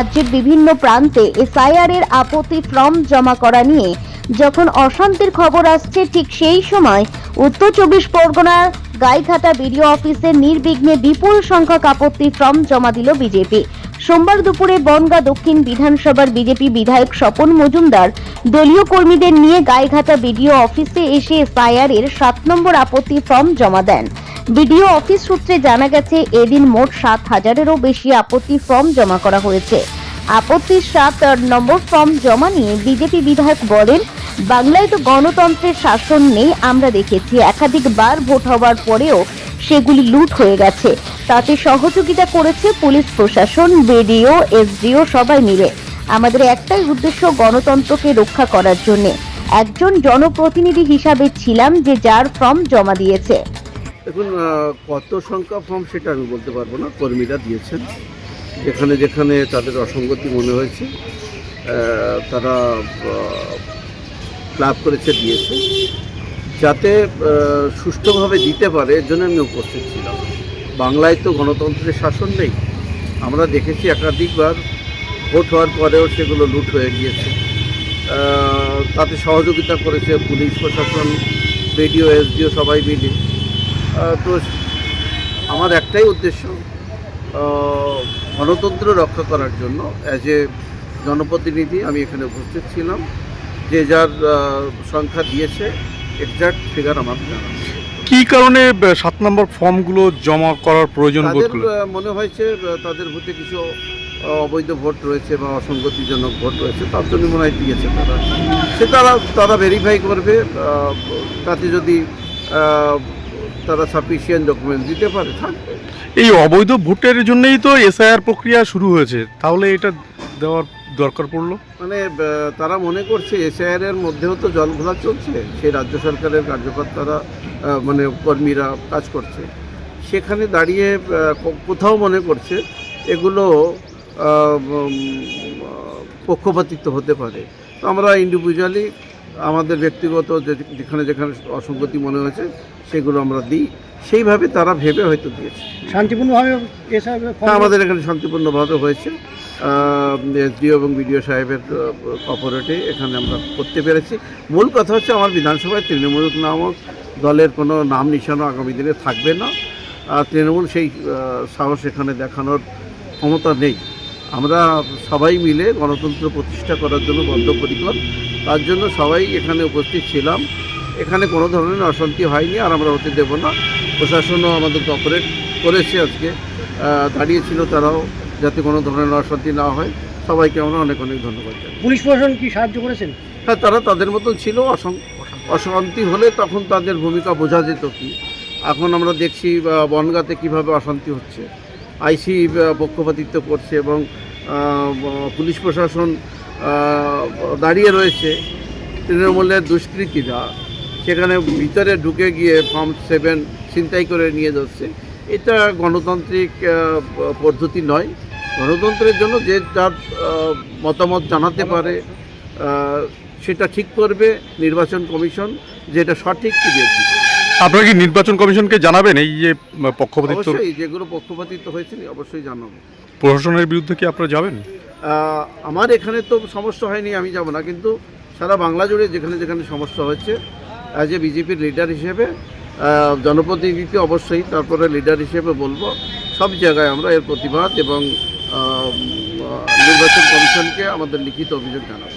রাজ্যের বিভিন্ন প্রান্তে এসআইআর এর আপত্তি ফর্ম জমা করা নিয়ে যখন অশান্তির খবর আসছে, ঠিক সেই সময় উত্তর চব্বিশ পরগনার গাইঘাটা বিডিও অফিসে নির্বিঘ্নে বিপুল সংখ্যক আপত্তি ফর্ম জমা দিল বিজেপি। সোমবার দুপুরে বনগা দক্ষিণ বিধানসভার বিজেপি বিধায়ক স্বপন মজুমদার দলীয় কর্মীদের নিয়ে গাইঘাটা বিডিও অফিসে এসে এসআইআর এর সাত নম্বর আপত্তি ফর্ম জমা দেন। বিডিও অফিস সূত্রে জানা গেছে, এদিন মোট সাত হাজারেরও বেশি আপত্তি ফর্ম জমা করা হয়েছে। আপত্তির সাত নম্বর ফর্ম জমা নিয়ে বিজেপি বিধায়ক বলেন, বাংলায় তো গণতন্ত্রের শাসন নেই, আমরা দেখেছি একাধিকবার ভোট হওয়ার পরেও সেগুলি লুট হয়ে গেছে। তাতে সহযোগিতা করেছে পুলিশ প্রশাসন, বিডিও, এসডিও সবাই মিলে। আমাদের একটাই উদ্দেশ্য গণতন্ত্রকে রক্ষা করার জন্য। একজন জনপ্রতিনিধি হিসাবে ছিলাম যে যার ফর্ম জমা দিয়েছে। আহ, কত সংখ্যা ফর্ম সেটা আমি বলতে পারব না। কর্মীরা দিয়েছেন। যেখানে যেখানে তাদের অসঙ্গতি মনে হয়েছে তারা ক্লাব করেছে দিয়েছে। যাতে সুষ্ঠুভাবে দিতে পারে এর জন্য আমি উপস্থিত ছিলাম। বাংলায় তো গণতন্ত্রের শাসন নেই। আমরা দেখেছি একাধিকবার ভোট হওয়ার পরেও সেগুলো লুট হয়ে গিয়েছে। তাতে সহযোগিতা করেছে পুলিশ প্রশাসন বিডিও এসডিও সবাই মিলে। তো আমার একটাই উদ্দেশ্য গণতন্ত্র রক্ষা করার জন্য অ্যাজ এ জনপ্রতিনিধি আমি এখানে উপস্থিত ছিলাম। যে যার সংখ্যা দিয়েছে এক্সাক্ট ফিগার আমার জানা কি কারণে সাত নম্বর ফর্মগুলো জমা করার প্রয়োজন মনে হয়েছে তাদের ভোটে কিছু অবৈধ ভোট রয়েছে বা অসঙ্গতিজনক ভোট রয়েছে তার জন্য মনে হয় দিয়েছে তারা। সে তারা তারা ভেরিফাই করবে তাতে যদি তারা সাফিসিয়েন্ট ডকুমেন্ট দিতে পারে থাকবে। এই অবৈধ ভোটের জন্যই তো এসআইআর প্রক্রিয়া শুরু হয়েছে তাহলে এটা দেওয়ার দরকার পড়ল? মানে তারা মনে করছে এসআইআর এর মধ্যেও তো জল ঘোলা চলছে সেই রাজ্য সরকারের কার্যকর্তারা মানে কর্মীরা কাজ করছে। সেখানে দাঁড়িয়ে কোথাও মনে করছে এগুলো পক্ষপাতিত্ব হতে পারে। তো আমরা ইন্ডিভিজুয়ালি আমাদের ব্যক্তিগত যেখানে যেখানে অসঙ্গতি মনে হয়েছে সেগুলো আমরা দিই। সেইভাবে তারা ভেবে হয়তো দিয়েছে। শান্তিপূর্ণভাবে আমাদের এখানে শান্তিপূর্ণভাবে হয়েছে। এসডিও এবং বিডিও সাহেবের কপারেটে এখানে আমরা করতে পেরেছি। মূল কথা হচ্ছে আমার বিধানসভায় তৃণমূল নামক দলের কোনো নাম নিশানো আগামী দিনে থাকবে না। তৃণমূল সেই সাহস এখানে দেখানোর ক্ষমতা নেই। আমরা সবাই মিলে গণতন্ত্র প্রতিষ্ঠা করার জন্য বদ্ধপরিকর। তার জন্য সবাই এখানে উপস্থিত ছিলাম। এখানে কোনো ধরনের অশান্তি হয়নি আর আমরা হতে দেব না। প্রশাসনও আমাদের কপারেট করেছে আজকে। দাঁড়িয়েছিল তারাও যাতে কোনো ধরনের অশান্তি না হয়। সবাইকে আমরা অনেক অনেক ধন্যবাদ জানাই। পুলিশ প্রশাসন কি সাহায্য করেছেন? হ্যাঁ তারা তাদের মতন ছিল। অশান্তি হলে তখন তাদের ভূমিকা বোঝা যেত কি। এখন আমরা দেখছি বনগাঁতে কীভাবে অশান্তি হচ্ছে। আইসি পক্ষপাতিত্ব করছে এবং পুলিশ প্রশাসন দাঁড়িয়ে রয়েছে তৃণমূলের দুষ্কৃতীরা। সেখানে ভিতরে ঢুকে গিয়ে ফর্ম সেভেন ছিনতাই করে নিয়ে যাচ্ছে। এটা গণতান্ত্রিক পদ্ধতি নয়। গণতন্ত্রের জন্য যে যার মতামত জানাতে পারে সেটা ঠিক করবে নির্বাচন কমিশন, যেটা সঠিক কি বেঠিক আপনারা কি নির্বাচন কমিশনকে জানাবেন এই যে পক্ষপাতিত্ব? অবশ্যই যেগুলো পক্ষপাতিত্ব হয়েছে অবশ্যই জানাব। প্রশাসনের বিরুদ্ধে কি আপনারা যাবেন? আমার এখানে তো সমস্যা হয়নি আমি যাব না কিন্তু সারা বাংলা জুড়ে যেখানে যেখানে সমস্যা হয়েছে অ্যাজ এ বিজেপির লিডার হিসেবে জনপ্রতিনিধি অবশ্যই তারপরে লিডার হিসেবে বলব সব জায়গায় আমরা এর প্রতিবাদ এবং নির্বাচন কমিশনকে আমাদের লিখিত অভিযোগ জানাব।